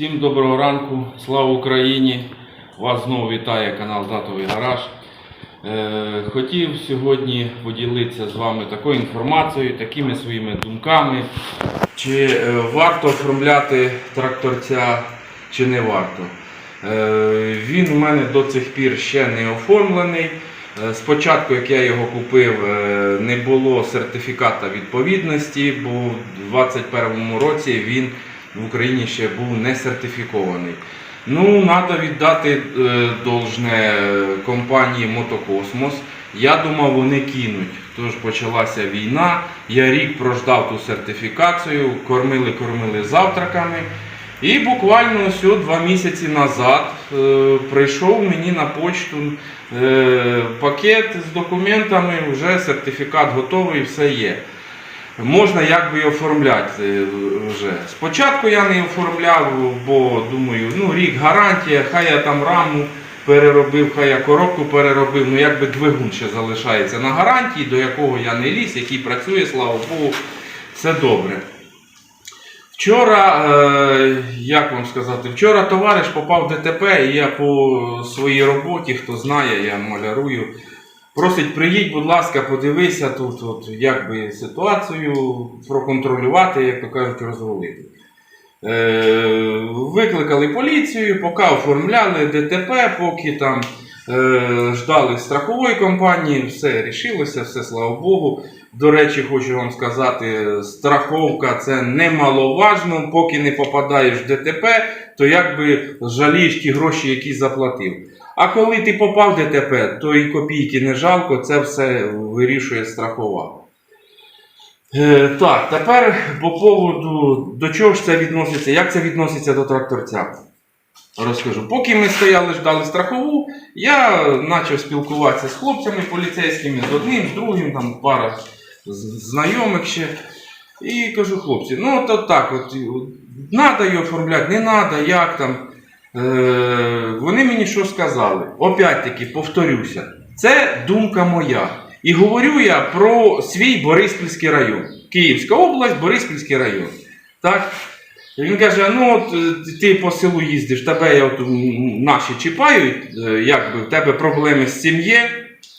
Всім доброго ранку, слава Україні! Вас знову вітає канал Татовий Гараж. Е, хотів сьогодні поділитися з вами такою інформацією, такими своїми думками, чи е, варто оформляти тракторця, чи не варто. Е, він у мене до цих пір ще не оформлений. Спочатку, як я його купив, не було сертифіката відповідності, бо в 2021 році він в Україні ще був не сертифікований. Ну, треба віддати е, должне компанії Мотокосмос. Я думав, вони кинуть. Тож почалася війна. Я рік прождав ту сертифікацію, кормили, кормили завтраками. І буквально ось два місяці назад е, прийшов мені на почту е, пакет з документами, вже сертифікат готовий, все є. Можна якби і оформляти е, вже. Спочатку я не оформляв, бо думаю, ну рік гарантія, хай я там раму переробив, хай я коробку переробив, ну якби двигун ще залишається на гарантії, до якого я не ліз, який працює, слава Богу, все добре. Вчора, е, як вам сказати, вчора товариш попав в ДТП, і я по своїй роботі, хто знає, я малярую. Просить, приїдь, будь ласка, подивися тут, от, як би ситуацію проконтролювати, як то кажуть, розрулити. Е, викликали поліцію, поки оформляли ДТП, поки там е, ждали страхової компанії, все рішилося, все слава Богу. До речі, хочу вам сказати, страховка це немаловажно, поки не попадаєш в ДТП, то якби жалієш ті гроші, які заплатив. А коли ти попав ДТП, то і копійки не жалко, це все вирішує страхова. Е, так, тепер по поводу до чого ж це відноситься, як це відноситься до тракторця. Розкажу. Поки ми стояли, ждали страхову, я почав спілкуватися з хлопцями поліцейськими, з одним, з другим, там пара знайомих ще. І кажу, хлопці, ну от так, от, треба її оформляти, не треба, як там. Е, вони мені що сказали? Опять-таки, повторюся, це думка моя. І говорю я про свій Бориспільський район. Київська область, Бориспільський район. Так? Він каже: ну от е, ти по селу їздиш, тебе я от, наші чіпають, е, якби в тебе проблеми з є.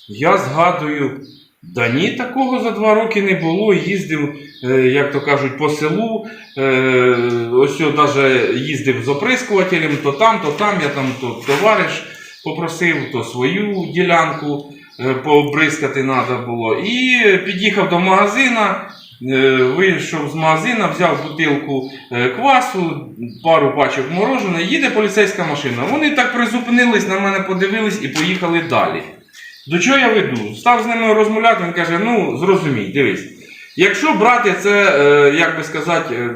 Я згадую, да ні, такого за два роки не було. Їздив, е, як то кажуть, по селу. Е, ось навіть їздив з оприскувателем, то там, то там, я там то товариш попросив, то свою ділянку е, пообризкати треба було. І під'їхав до магазина. Вийшов з магазина, взяв бутилку квасу, пару пачок мороженого, їде поліцейська машина. Вони так призупинились, на мене подивились і поїхали далі. До чого я веду? Став з ними розмовляти, він каже: ну зрозумій, дивись. Якщо брати це, е, як би сказати, е,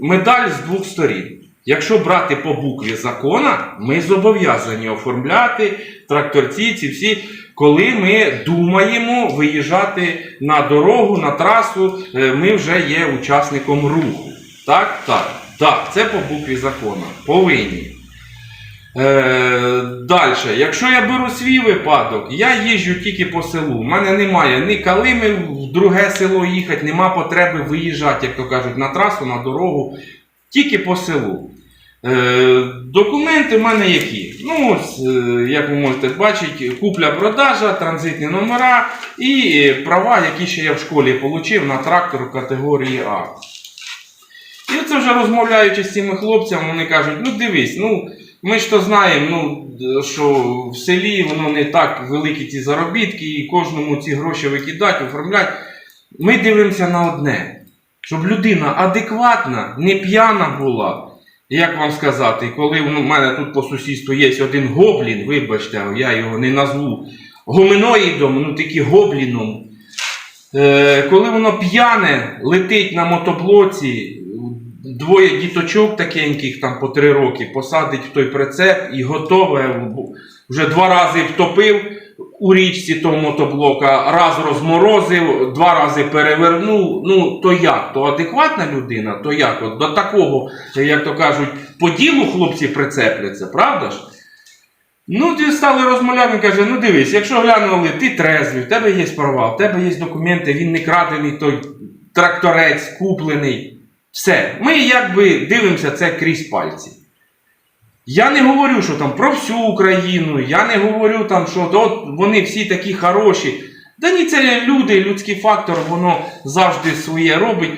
медаль з двох сторін. Якщо брати по букві закона, ми зобов'язані оформляти тракторці, ці всі, коли ми думаємо виїжджати на дорогу, на трасу, е, ми вже є учасником руху. Так, так, так, це по букві закона. Повинні. Е, Далі, якщо я беру свій випадок, я їжджу тільки по селу. У мене немає ні калими в друге село їхати, нема потреби виїжджати, як то кажуть, на трасу, на дорогу, тільки по селу. Е, документи в мене які? Ну, ось, е, як ви можете бачити, купля-продажа, транзитні номера і е, права, які ще я в школі отримав на трактор категорії А. І оце вже розмовляючи з цими хлопцями, вони кажуть, ну дивись, ну ми ж то знаємо, ну, що в селі воно не так великі ці заробітки, і кожному ці гроші викидати, оформляти. Ми дивимося на одне, щоб людина адекватна, не п'яна була. Як вам сказати, коли в мене тут по сусідству є один гоблін, вибачте, я його не назву гоминоїдом, ну тільки гобліном. Е, коли воно п'яне летить на мотоблоці, двоє діточок такеньких, там по три роки, посадить в той прицеп і готове. Вже два рази втопив у річці того мотоблока, раз розморозив, два рази перевернув. Ну, то як? То адекватна людина, то як? От до такого, як то кажуть, по ділу хлопці прицепляться, правда ж? Ну, ти стали розмовляти, він каже, ну дивись, якщо глянули, ти трезвий, в тебе є права, в тебе є документи, він не крадений той тракторець, куплений. Все. Ми якби дивимося це крізь пальці. Я не говорю, що там про всю Україну, я не говорю там, що от вони всі такі хороші. Да ні, це люди, людський фактор, воно завжди своє робить.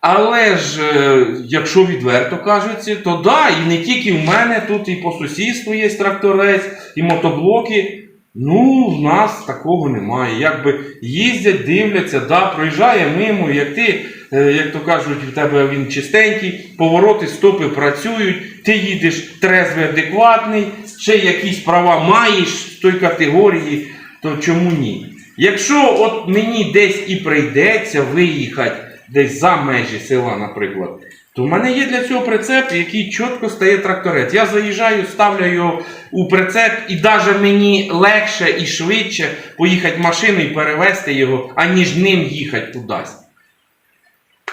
Але ж, е, якщо відверто кажуть, то да, і не тільки в мене, тут і по сусідству є тракторець, і мотоблоки. Ну, в нас такого немає. Якби їздять, дивляться, да, проїжджає мимо, як ти, як то кажуть, в тебе він чистенький, повороти, стопи працюють, ти їдеш трезвий, адекватний, ще якісь права маєш з той категорії, то чому ні? Якщо от мені десь і прийдеться виїхати десь за межі села, наприклад, то в мене є для цього прицеп, який чітко стає тракторець. Я заїжджаю, ставлю його у прицеп, і навіть мені легше і швидше поїхати машиною і перевезти його, аніж ним їхати кудись.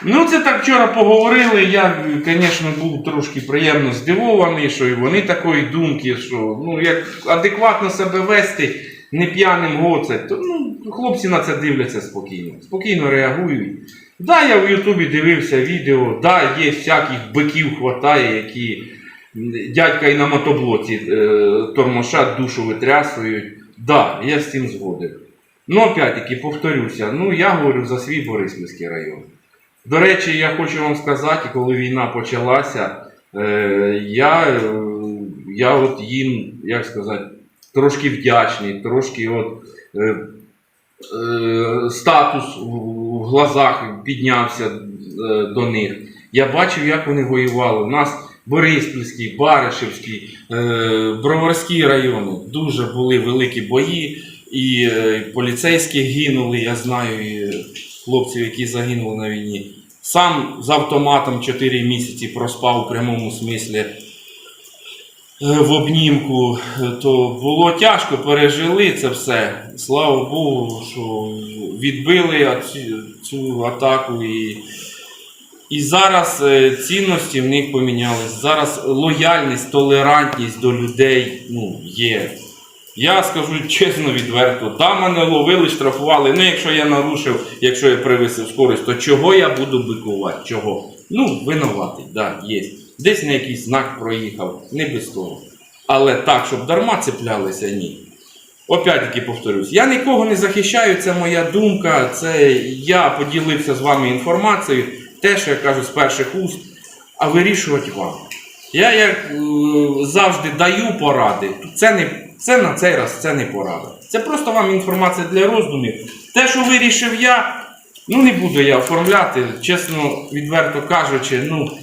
Ну, це так вчора поговорили. Я, звісно, був трошки приємно здивований, що і вони такої думки, що ну, як адекватно себе вести, не п'яним гоце, то ну, хлопці на це дивляться спокійно, спокійно реагують. Да, я в Ютубі дивився відео, да, є всяких биків хватає, які дядька і на мотоблоці е, тормошать, душу витрясують. Да, я з цим згоден. Ну, опять-таки, повторюся, ну я говорю за свій Бориспільський район. До речі, я хочу вам сказати, коли війна почалася, е, я, е, я от їм, як сказати, трошки вдячний, трошки от, е, статус в- глазах піднявся до них. Я бачив, як вони воювали. У нас Бориспільський, Баришевський, Броварський райони дуже були великі бої, і поліцейські гинули, я знаю, і хлопців, які загинули на війні. Сам з автоматом 4 місяці проспав у прямому смислі е, в обнімку, то було тяжко, пережили це все. Слава Богу, що відбили цю, цю атаку і. І зараз е, цінності в них помінялись. Зараз лояльність, толерантність до людей ну, є. Я скажу чесно, відверто, да, мене ловили, штрафували. Ну, якщо я нарушив, якщо я привисив скорість, то чого я буду бикувати? Чого? Ну, винуватий, да, є. Десь на якийсь знак проїхав, не без того. Але так, щоб дарма цеплялися, ні. Опять-таки повторюсь, я нікого не захищаю, це моя думка, це я поділився з вами інформацією, те, що я кажу з перших уст, а вирішувати вам. Я як завжди даю поради, це, не, це на цей раз це не порада. Це просто вам інформація для роздумів. Те, що вирішив я, ну не буду я оформляти, чесно, відверто кажучи, ну.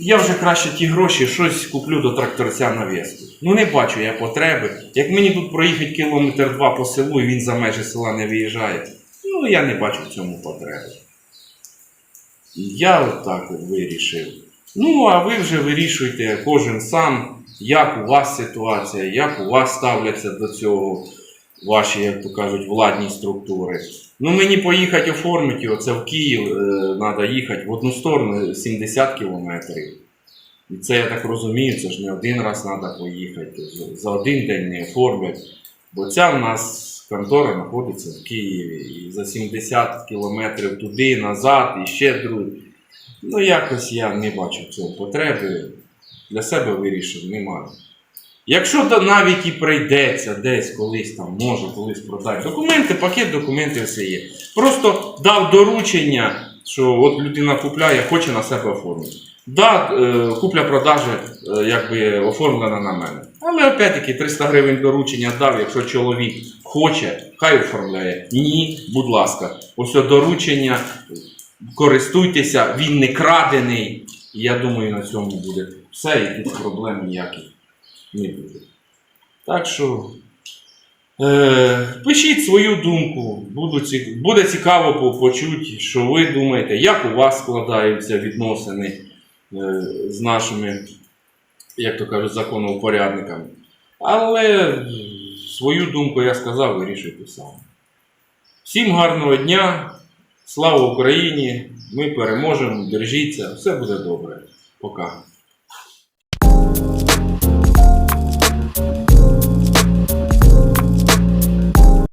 Я вже краще ті гроші щось куплю до тракторця на веску. Ну не бачу я потреби. Як мені тут проїхати кілометр два по селу і він за межі села не виїжджає, ну я не бачу в цьому потреби. Я отак от вирішив. Ну, а ви вже вирішуйте кожен сам, як у вас ситуація, як у вас ставляться до цього ваші, як то кажуть, владні структури. Ну, мені поїхати оформити його, це в Київ треба їхати в одну сторону 70 кілометрів. І це я так розумію, це ж не один раз треба поїхати. За- один день не оформлять. Бо ця в нас контора знаходиться в Києві. І за 70 кілометрів туди, назад, і ще другий. Ну, якось я не бачу цього потреби. Для себе вирішив, немає. Якщо то навіть і прийдеться десь колись там, може колись продати документи, пакет документів все є. Просто дав доручення, що от людина купляє, хоче на себе оформити. Да, е, купля-продажа е, якби оформлена на мене. Але опять-таки 300 гривень доручення дав, якщо чоловік хоче, хай оформляє. Ні, будь ласка, ось доручення, користуйтеся, він не крадений. Я думаю, на цьому буде все, і тут проблем ніяких не буде. Так що е, пишіть свою думку, Буду буде цікаво почути, що ви думаєте, як у вас складаються відносини е, з нашими, як то кажуть, законоупорядниками. Але свою думку я сказав, вирішуйте самі. Всім гарного дня, слава Україні! Ми переможемо, держіться, все буде добре. Пока.